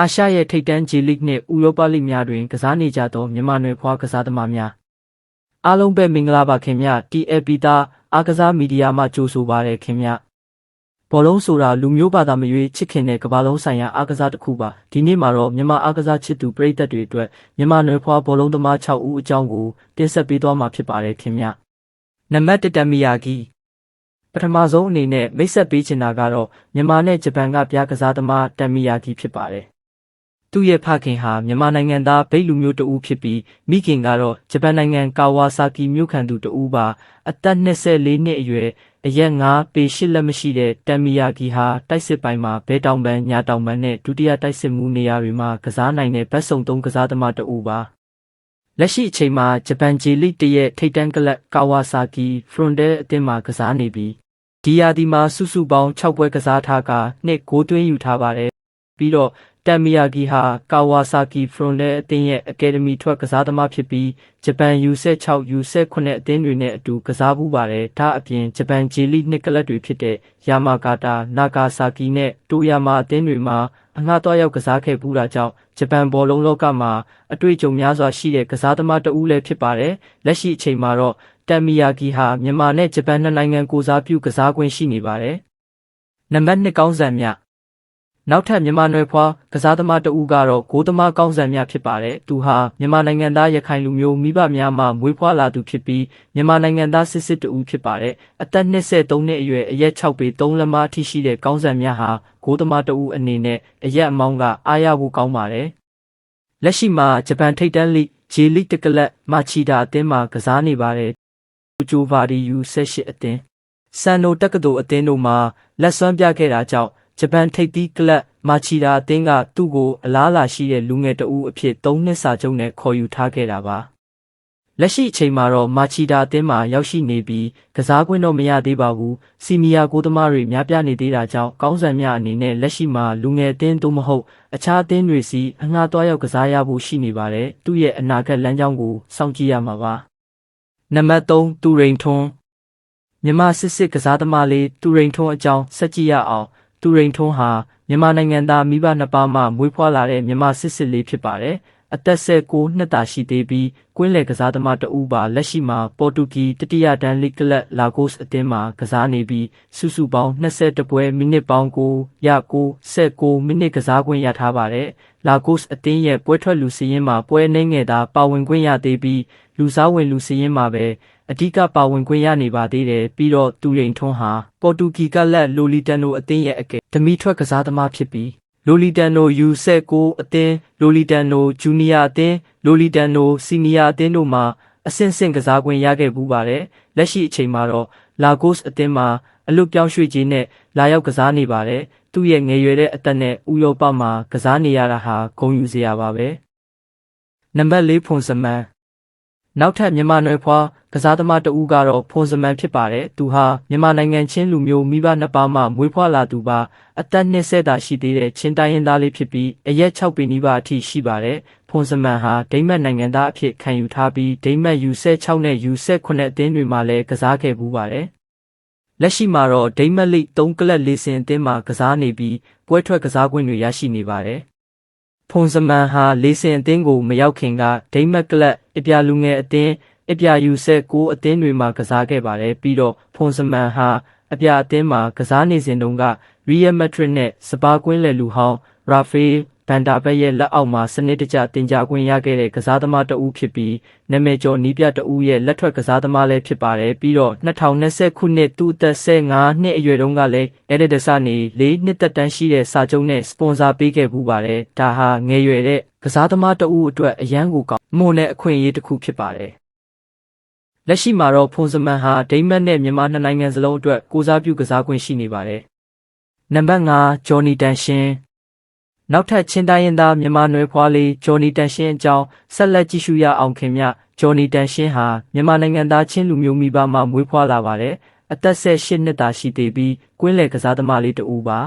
အာရှရဲ့ထိပ်တန်းဂျီလိဂ်နှင့်ဥရောပလိဂ်များတွင် ကစားနေကြသောမြန်မာနွယ်ဖွားကစားသမားများအားလုံးပဲမင်္ဂလာပါခင်ဗျ TFP သားအားကစားမီဒီယာမှကြိုဆိုပါရခင်ဗျဘောလုံးဆိုတာလူမျိုးဘာသာမရွေးချစ်ခင်တဲ့ကမ္ဘာလုံးဆိုင်ရာအားကစားတစ်ခုပါဒီနေ့မှာတော့မြန်မာအားကစားချစ်သူပရိသတ်တွေအတွက်မြန်မာနွယ်ဖွားဘောလုံးသမား6ဦးအကြောင်းကိုတင်ဆက်ပေးသွားမှာဖြစ်ပါတယ်ခင်ဗျနံပါတ်1တမီယာဂီပထမဆုံးအနေနဲ့မိတ်ဆက်ပေးချင်တာကတော့မြန်မာနဲ့ဂျပန်ကပြားကစားသမားတမီယာဂီဖြစ်ပါတယ် သူ့ရဲ့ဖခင်ဟာမြန်မာနိုင်ငံသားဗိတ်လူမျိုးတဦးဖြစ်ပြီးမိခင်ကတော့ဂျပန်နိုင်ငံကာဝါဆာကီမြို့ခံသူတဦးပါအသက်24နှစ်အရွယ်အရက်9ပေ8လက်မရှိတဲ့တမ်မီယာဂီဟာတိုက်စစ်ပိုင်းမှာဘဲတောင်ပန်းညာတောင်ပန်းနဲ့ဒုတိယတိုက်စစ်မှုနေရာတွေမှာကစားနိုင်တဲ့ဘတ်စုံသုံးကစားသမားတဦးပါလက်ရှိအချိန်မှာဂျပန်ဂျီလိတရဲ့ထိပ်တန်းကလပ်ကာဝါဆာကီဖရွန်ဒဲအသင်းမှာကစားနေပြီးဒီယာဒီမှာစုစုပေါင်း6ပွဲကစားထားကနှစ်6သွင်းယူထားပါတယ်ပြီးတော့ တမ်မီယာဂီဟာကာဝါဆာကီဖရွန်လဲအသင်းရဲ့အကယ်ဒမီထွက်ကစားသမားဖြစ်ပြီးဂျပန် U16 U19 အသင်းတွေနဲ့အတူကစားမှုပါတယ်။ဒါအပြင်ဂျပန်ဂျီလီနှစ်ကလပ်တွေဖြစ်တဲ့ယာမာကာတာ၊နာဂါဆာကီနဲ့တိုယာမာအသင်းတွေမှာအငှားသွားရောက်ကစားခဲ့ပူးတာကြောင့်ဂျပန်ဘောလုံးလောကမှာအတွေ့အကြုံများစွာရှိတဲ့ကစားသမားတဦးလည်းဖြစ်ပါတယ်။လက်ရှိအချိန်မှာတော့တမ်မီယာဂီဟာမြန်မာနဲ့ဂျပန်နှစ်နိုင်ငံကိုစားပြုကစားခွင့်ရှိနေပါတယ်။နံပါတ်2ကောင်းစံမြ နောက်ထပ်မြန်မာနွယ်ဖွားကစားသမားတဦးကတော့ဂိုးသမားကောင်းဆန်မြဖြစ်ပါတယ်။သူဟာမြန်မာနိုင်ငံသားရခိုင်လူမျိုးမိဘများမှမွေးဖွားလာသူဖြစ်ပြီးမြန်မာနိုင်ငံသားစစ်စစ်တဦးဖြစ်ပါတယ်။အသက်23နှစ်အရွယ်အရက်6ပေ3လက်မအထိရှိတဲ့ကောင်းဆန်မြဟာဂိုးသမားတဦးအနေနဲ့အရက်အမောင်းကအားရဖို့ကောင်းပါတယ်။လက်ရှိမှာဂျပန်ထိပ်တန်းလိဂျေလိတကလပ်မာချီတာအသင်းမှာကစားနေပါတယ်။ဂျိုဗာဒီယူ18အသင်းဆန်နိုတက္ကသိုလ်အသင်းတို့မှာလက်စွမ်းပြခဲ့တာကြောင့် ဂျပန်ထိပ်သီးကလပ်မာချီတာအသင်းကသူ့ကိုအလားအလာရှိတဲ့လူငယ်တဦးအဖြစ်၃နှစ်စာချုပ်နဲ့ခေါ်ယူထားခဲ့တာပါလက်ရှိအချိန်မှာတော့မာချီတာအသင်းမှာရောက်ရှိနေပြီးကစားကွင်းတော့မရသေးပါဘူးစီမီယာကိုသမားတွေများပြားနေသေးတာကြောင့်ကောင်းဆန်များအနေနဲ့လက်ရှိမှာလူငယ်အသင်းသို့မဟုတ်အခြားအသင်းတွေစီအငှားသွားရောက်ကစားရဖို့ရှိနေပါတယ်သူ့ရဲ့အနာဂတ်လမ်းကြောင်းကိုစောင့်ကြည့်ရမှာပါနံပါတ်3တူရိန်ထွန်းမြမစစ်စစ်ကစားသမားလေးတူရိန်ထွန်းအကြောင်းဆက်ကြည့်ရအောင် သူရိန်ထွန်းဟာမြန်မာနိုင်ငံသားမိဘနှစ်ပါးမှမွေးဖွားလာတဲ့မြန်မာစစ်စစ်လေးဖြစ်ပါတယ်။အသက်16နှစ်သာရှိသေးပြီးကွင်းလယ်ကစားသမားတဦးပါလက်ရှိမှာပေါ်တူဂီတတိယတန်းလိကလပ်လာဂိုစ်အသင်းမှာကစားနေပြီးစုစုပေါင်း22ပွဲမိနစ်ပေါင်း9ရ9 19မိနစ်ကစားခွင့်ရထားပါတယ်။လာဂိုစ်အသင်းရဲ့ပွဲထွက်လူစည်းရင်းမှာပွဲနှိမ့်ငယ်သာပါဝင်ခွင့်ရသေးပြီးလူစားဝင်လူစည်းရင်းမှာပဲ အဓိကပါဝင်ခွင့်ရနေပါသေးတယ်ပြီးတော့သူရိန်ထွန်းဟာပေါ်တူဂီကလက်လိုလီတန်နိုအသင်းရဲ့အကယ်ဒမီထွက်ကစားသမားဖြစ်ပြီးလိုလီတန်နို U19 အသင်းလိုလီတန်နိုဂျူနီယာအသင်းလိုလီတန်နိုစီနီယာအသင်းတို့မှာအဆင့်ဆင့်ကစားခွင့်ရခဲ့ပူးပါတယ်လက်ရှိအချိန်မှာတော့လာဂိုစ်အသင်းမှာအလွတ်ပြောင်းရွှေ့ခြင်းနဲ့လာရောက်ကစားနေပါတယ်သူ့ရဲ့ငယ်ရွယ်တဲ့အသက်နဲ့ဥရောပမှာကစားနေရတာဟာဂုဏ်ယူစရာပါပဲနံပါတ်၄ဖွန်စမန် နောက်ထပ်မြန်မာနွယ်ဖွားကစားသမားတဦးကတော့ဖွန်စမန်ဖြစ်ပါတယ်။သူဟာမြန်မာနိုင်ငံချင်းလူမျိုးမိဘနှစ်ပါးမှမွေးဖွားလာသူပါ။အသက်20သာရှိသေးတဲ့ချင်းတိုင်းရင်းသားလေးဖြစ်ပြီးအရက်6ပေနီးပါးအထိရှိပါတယ်။ဖွန်စမန်ဟာဒိမတ်နိုင်ငံသားအဖြစ်ခံယူထားပြီးဒိမတ် U16 နဲ့ U19 အသင်းတွေမှာလည်းကစားခဲ့ပူးပါတယ်။လက်ရှိမှာတော့ဒိမတ်လိ3ကလပ်လေးစင်အသင်းမှာကစားနေပြီးပွဲထွက်ကစားခွင့်တွေရရှိနေပါတယ်။ ဖုန်စမန်ဟာလေးစင်အသင်းကိုမရောက်ခင်ကဒိမတ်ကလပ်အပြာလူငယ်အသင်းအပြာယူဆက်ကိုအသင်းတွေမှာကစားခဲ့ပါတယ်ပြီးတော့ဖုန်စမန်ဟာအပြာအသင်းမှာကစားနေစဉ်တုန်းက Real Madrid နဲ့စပါကွင်းလယ်လူဟောင်း Rafael ဘန်ဒါဘက်ရဲ့လက်အောက်မှာစနစ်တကျတင်ကြခွင့်ရခဲ့တဲ့ကစားသမားတဦးဖြစ်ပြီးနာမည်ကျော်နီးပြတဦးရဲ့လက်ထွက်ကစားသမားလည်းဖြစ်ပါတယ်ပြီးတော့2020ခုနှစ်သူ့အသက်15နှစ်အရွယ်တုန်းကလည်းအဲ့ဒီဒဆနေ၄နှစ်သက်တမ်းရှိတဲ့စာချုပ်နဲ့စပွန်ဆာပေးခဲ့ပူးပါတယ်ဒါဟာငယ်ရွယ်တဲ့ကစားသမားတဦးအတွက်အရန်ကိုကောင်းမွန်တဲ့အခွင့်အရေးတစ်ခုဖြစ်ပါတယ်လက်ရှိမှာတော့ဖွန်စမန်ဟာဒိမတ်နဲ့မြန်မာနှစ်နိုင်ငံစလုံးအတွက်ကိုစားပြုကစားခွင့်ရှိနေပါတယ်နံပါတ်5ဂျော်နီတန်ရှင် နောက်ထပ်ချင်းတိုင်းရင်းသားမြန်မာနွယ်ဖွားလေးဂျော်နီတန်ရှင်းအကြောင်းဆက်လက်ကြည့်ရှုရအောင်ခင်ဗျဂျော်နီတန်ရှင်းဟာမြန်မာနိုင်ငံသားချင်းလူမျိုးမိဘမှမွေးဖွားလာပါတယ်အသက်18နှစ်သာရှိသေးပြီးကွင်းလယ်ကစားသမားလေးတဦးပါ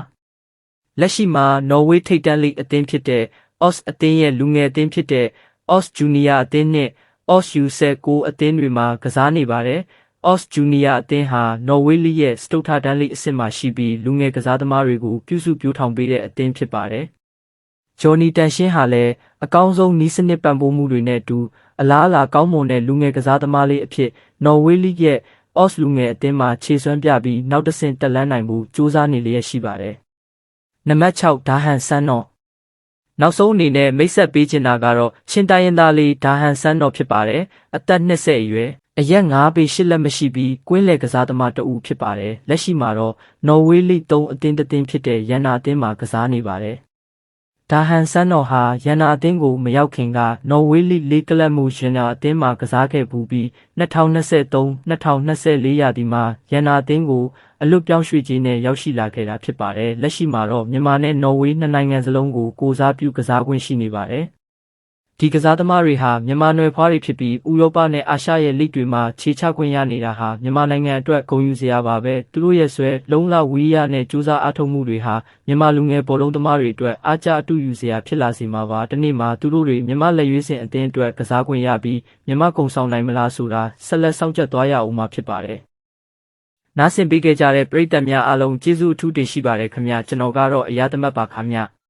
လက်ရှိမှာနော်ဝေးထိပ်တန်းလိအသင်းဖြစ်တဲ့ OS အသင်းရဲ့လူငယ်အသင်းဖြစ်တဲ့ OS Junior အသင်းနဲ့ OS U19 အသင်းတွေမှာကစားနေပါတယ် OS Junior အသင်းဟာနော်ဝေးလိရဲ့စတုထတန်းလိအဆင့်မှာရှိပြီးလူငယ်ကစားသမားတွေကိုပြုစုပြောင်းထောင်ပေးတဲ့အသင်းဖြစ်ပါတယ် ဂျော်နီတန်ရှင်းဟာလည်းအကောင်းဆုံးနီးစနစ်ပံ့ပိုးမှုတွေနဲ့အတူအလားအလာကောင်းမွန်တဲ့လူငယ်ကစားသမားလေးအဖြစ်နော်ဝေးလိရဲ့အော့စ်လူငယ်အသင်းမှာခြေစွမ်းပြပြီးနောက်တစ်ဆင့်တက်လန်းနိုင်မှုစူးစမ်းနေလျက်ရှိပါတယ်။နံပါတ်6ဒါဟန်ဆန်းနော်နောက်ဆုံးအနေနဲ့မိတ်ဆက်ပေးချင်တာကတော့ချင်းတိုင်းရင်းသားလေးဒါဟန်ဆန်းတော်ဖြစ်ပါတယ်။အသက်20အရွယ်အရက်9ပေ8လက်မရှိပြီးကွင်းလယ်ကစားသမားတအူဖြစ်ပါတယ်။လက်ရှိမှာတော့နော်ဝေးလိ3အသင်းတစ်သင်းဖြစ်တဲ့ရန်နာအသင်းမှာကစားနေပါတယ်။ ဒါဟန်ဆန်းတော်ဟာရန်နာအသင်းကိုမရောက်ခင်ကနော်ဝေးလိလေးကလပ်မှုရန်နာအသင်းမှာကစားခဲ့ပူပြီး2023-2024ရာသီမှာရန်နာအသင်းကိုအလွတ်ပြောင်းရွှေ့ခြင်းနဲ့ရောက်ရှိလာခဲ့တာဖြစ်ပါတယ်။လက်ရှိမှာတော့မြန်မာနဲ့နော်ဝေးနှစ်နိုင်ငံစလုံးကိုကိုစားပြုကစားခွင့်ရှိနေပါတယ်။ ဒီကစားသမားတွေဟာမြန်မာနွယ်ဖွားတွေဖြစ်ပြီးဥရောပနဲ့အာရှရဲ့လိဂ်တွေမှာခြေချခွင့်ရနေတာဟာမြန်မာနိုင်ငံအတွက်ဂုဏ်ယူစရာပါပဲ။သူတို့ရဲ့ဆွဲလုံးလဝီးရနဲ့ကြိုးစားအားထုတ်မှုတွေဟာမြန်မာလူငယ်ဘောလုံးသမားတွေအတွက်အားကျအတူယူစရာဖြစ်လာစေမှာပါ။ဒီနေ့မှာသူတို့တွေမြန်မာလက်ရွေးစင်အသင်းအတွက်ကစားခွင့်ရပြီးမြန်မာကုံဆောင်နိုင်မလားဆိုတာဆက်လက်စောင့်ကြပ်သွားရအောင်မှာဖြစ်ပါတယ်။နားဆင်ပေးခဲ့ကြတဲ့ပရိသတ်များအားလုံးကျေးဇူးအထူးတင်ရှိပါတယ်ခင်ဗျာကျွန်တော်ကတော့အရာသမတ်ပါခင်ဗျာ။